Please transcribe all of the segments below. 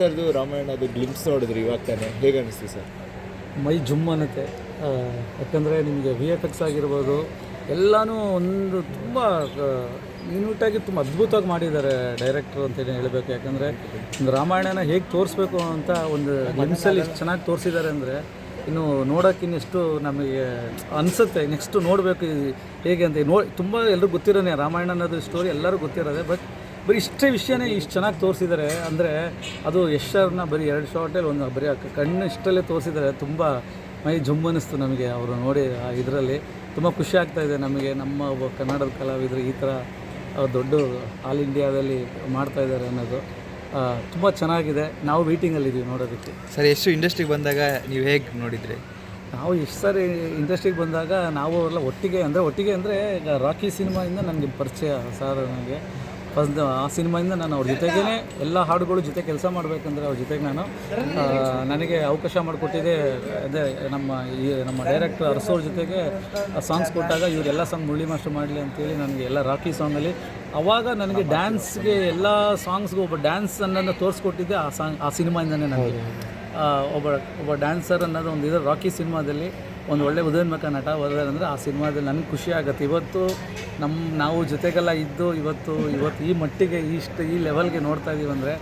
ಸರ್ದು ರಾಮಾಯಣದ ಗ್ಲಿಮ್ಸ್ ನೋಡಿದ್ರಿ ಇವಾಗ ತಾನೆ? ಹೇಗೆ ಅನಿಸ್ತು ಸರ್? ಮೈ ಜುಮ್ ಅನ್ನತ್ತೆ. ಯಾಕಂದರೆ ನಿಮಗೆ ವಿ ಎಫ್ ಎಕ್ಸ್ ಆಗಿರ್ಬೋದು, ಎಲ್ಲನೂ ಒಂದು ತುಂಬ ಯೂನಿಟಾಗಿ ತುಂಬ ಅದ್ಭುತವಾಗಿ ಮಾಡಿದ್ದಾರೆ ಡೈರೆಕ್ಟ್ರು ಅಂತೇಳಿ ಹೇಳಬೇಕು. ಯಾಕಂದರೆ ಒಂದು ರಾಮಾಯಣನ ಹೇಗೆ ತೋರಿಸ್ಬೇಕು ಅಂತ ಒಂದು ಗ್ಲಿಮ್ಸಲ್ಲಿ ಎಷ್ಟು ಚೆನ್ನಾಗಿ ತೋರಿಸಿದ್ದಾರೆ ಅಂದರೆ, ಇನ್ನು ನೋಡೋಕೆ ಇನ್ನೆಷ್ಟು ನಮಗೆ ಅನಿಸುತ್ತೆ. ನೆಕ್ಸ್ಟು ನೋಡಬೇಕು ಹೇಗೆ ಅಂತ ನೋ, ತುಂಬ ಎಲ್ಲರಿಗೂ ಗೊತ್ತಿರೋನೇ. ರಾಮಾಯಣ ಅನ್ನೋದು ಸ್ಟೋರಿ ಎಲ್ಲರೂ ಗೊತ್ತಿರೋದೆ ಬಟ್ ಬರೀ ಇಷ್ಟೇ ವಿಷಯನೇ ಇಷ್ಟು ಚೆನ್ನಾಗಿ ತೋರಿಸಿದ್ದಾರೆ ಅಂದರೆ ಅದು ಯಶರ್ನ ಬರೀ ಎರಡು ಶಾರ್ಟಲ್ಲಿ ಒಂದು ಬರೀ ಕಣ್ಣು ಇಷ್ಟರಲ್ಲೇ ತೋರಿಸಿದ್ದಾರೆ ತುಂಬ ಮೈ ಜುಮ್ ಅನ್ನಿಸ್ತು ನಮಗೆ ಅವರು ನೋಡಿ ಆ ಇದರಲ್ಲಿ. ತುಂಬ ಖುಷಿ ಆಗ್ತಾ ಇದೆ ನಮಗೆ. ನಮ್ಮ ಒಬ್ಬ ಕನ್ನಡದ ಕಲಾವಿದರು ಈ ಥರ ದೊಡ್ಡ ಆಲ್ ಇಂಡಿಯಾದಲ್ಲಿ ಮಾಡ್ತಾ ಇದ್ದಾರೆ ಅನ್ನೋದು. ತುಂಬ ಚೆನ್ನಾಗಿದೆ. ನಾವು ವೀಟಿಂಗಲ್ಲಿದ್ದೀವಿ ನೋಡೋದಕ್ಕೆ. ಸರ್ ಎಷ್ಟು ಇಂಡಸ್ಟ್ರಿಗೆ ಬಂದಾಗ ನೀವು ಹೇಗೆ ನೋಡಿದ್ರಿ? ನಾವು ಎಷ್ಟು ಸಾರಿ ಇಂಡಸ್ಟ್ರಿಗೆ ಬಂದಾಗ ನಾವು ಎಲ್ಲ ಒಟ್ಟಿಗೆ ಅಂದರೆ ಒಟ್ಟಿಗೆ ಅಂದರೆ ಈಗ ರಾಕಿ ಸಿನಿಮಾಯಿಂದ ನನಗೆ ಪರಿಚಯ ಸರ್ ನನಗೆ. ಫಸ್ಟ್ ಆ ಸಿನಿಮಾಯಿಂದ ನಾನು ಅವ್ರ ಜೊತೆಗೇ ಎಲ್ಲ ಹಾಡುಗಳು ಜೊತೆ ಕೆಲಸ ಮಾಡಬೇಕಂದ್ರೆ ಅವ್ರ ಜೊತೆಗೆ ನಾನು. ನನಗೆ ಅವಕಾಶ ಮಾಡಿಕೊಟ್ಟಿದ್ದೆ ಅದೇ ನಮ್ಮ ಈ ನಮ್ಮ ಡೈರೆಕ್ಟರ್ ಅರಸೋರ್ ಜೊತೆಗೆ ಸಾಂಗ್ಸ್ ಕೊಟ್ಟಾಗ ಇವರೆಲ್ಲ ಸಾಂಗ್ ಮುಳ್ಳಿ ಮಾಸ್ಟರ್ ಮಾಡಲಿ ಅಂತೇಳಿ ನನಗೆ ಎಲ್ಲ ರಾಕಿ ಸಾಂಗಲ್ಲಿ ಅವಾಗ ನನಗೆ ಡ್ಯಾನ್ಸ್ಗೆ ಎಲ್ಲ ಸಾಂಗ್ಸ್ಗೂ ಒಬ್ಬ ಡ್ಯಾನ್ಸ್ ಅನ್ನೋದನ್ನು ತೋರಿಸ್ಕೊಟ್ಟಿದ್ದೆ ಆ ಸಾಂಗ್ ಆ ಸಿನಿಮಾಯಿಂದನೇ ನನಗೆ. ಒಬ್ಬ ಒಬ್ಬ ಡ್ಯಾನ್ಸರ್ ಅನ್ನೋದು ಒಂದು ಇದು ರಾಕಿ ಸಿನಿಮಾದಲ್ಲಿ. ಒಂದು ಒಳ್ಳೆ ಉದಯೋನ್ಮುಖ ನಟ ಅಂದರೆ ಆ ಸಿನಿಮಾದಲ್ಲಿ ನನಗೆ ಖುಷಿ ಆಗುತ್ತೆ. ಇವತ್ತು ನಮ್ಮ ನಾವು ಜೊತೆಗೆಲ್ಲ ಇದ್ದು ಇವತ್ತು ಇವತ್ತು ಈ ಮಟ್ಟಿಗೆ ಇಷ್ಟು ಈ ಲೆವೆಲ್ಗೆ ನೋಡ್ತಾ ಇದ್ದೀವಿ ಅಂದರೆ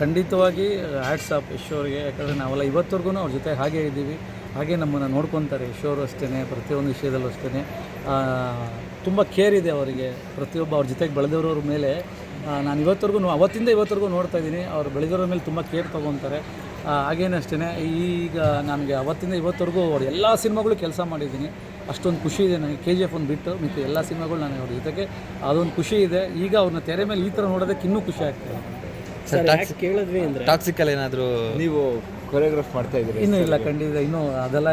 ಖಂಡಿತವಾಗಿ ಹ್ಯಾಟ್ಸ್ ಆಫ್ ಯಶೋರ್ಗೆ ಯಾಕಂದರೆ ನಾವೆಲ್ಲ ಇವತ್ತವರೆಗೂ ಅವ್ರ ಜೊತೆ ಹಾಗೇ ಇದ್ದೀವಿ. ಹಾಗೆ ನಮ್ಮನ್ನು ನೋಡ್ಕೊತಾರೆ ಯಶೋರು ಅಷ್ಟೇ ಪ್ರತಿಯೊಂದು ವಿಷಯದಲ್ಲೂ ಅಷ್ಟೇ ತುಂಬ ಕೇರ್ ಇದೆ ಅವರಿಗೆ. ಪ್ರತಿಯೊಬ್ಬ ಅವ್ರ ಜೊತೆಗೆ ಬೆಳೆದವ್ರವ್ರ ಮೇಲೆ ನಾನು ಇವತ್ತರೆಗೂ ಅವತ್ತಿಂದ ಇವತ್ತರೆಗೂ ನೋಡ್ತಾ ಇದ್ದೀನಿ. ಅವ್ರು ಬೆಳೆದಿರೋ ಮೇಲೆ ತುಂಬ ಕೇರ್ ತೊಗೊತಾರೆ. ಹಾಗೇನೆ ಅಷ್ಟೇ ಈಗ ನನಗೆ ಅವತ್ತಿಂದ ಇವತ್ತವರೆಗೂ ಅವ್ರ ಎಲ್ಲ ಸಿನಿಮಾಗಳು ಕೆಲಸ ಮಾಡಿದ್ದೀನಿ. ಅಷ್ಟೊಂದು ಖುಷಿ ಇದೆ ನನಗೆ. ಕೆ ಜಿ ಎಫ್ ಒಂದು ಬಿಟ್ಟು ಮತ್ತು ಎಲ್ಲ ಸಿನಿಮಾಗಳು ನನಗೆ ಅವ್ರ ಜೊತೆಗೆ ಅದೊಂದು ಖುಷಿ ಇದೆ. ಈಗ ಅವ್ರನ್ನ ತೆರೆ ಮೇಲೆ ಈ ಥರ ನೋಡೋದಕ್ಕೆ ಇನ್ನೂ ಖುಷಿ ಆಗ್ತದೆ. ಸರ್ ಕೇಳಿದ್ವಿ ಅಂದರೆ? ಟಾಕ್ಸಿಕಲ್ ಏನಾದರೂ ನೀವು ಕೊರಿಯೋಗ್ರಾಫ್ ಮಾಡ್ತಾ ಇದ್ದೀರಿ ಇನ್ನೂ ಇಲ್ಲ ಖಂಡಿತ. ಇನ್ನೂ ಅದೆಲ್ಲ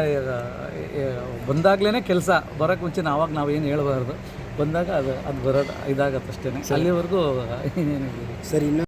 ಬಂದಾಗಲೇ ಕೆಲಸ. ಬರೋಕ್ಕೆ ಮುಂಚೆ ನಾವಾಗ ಏನು ಹೇಳ್ಬಾರ್ದು. ಬಂದಾಗ ಅದು ಅದು ಬರೋದು ಇದಾಗತ್ತೆ ಅಷ್ಟೇ ಅಲ್ಲಿವರೆಗೂ ಇನ್ನೇನಿಲ್ಲ. ಸರಿ ಇನ್ನು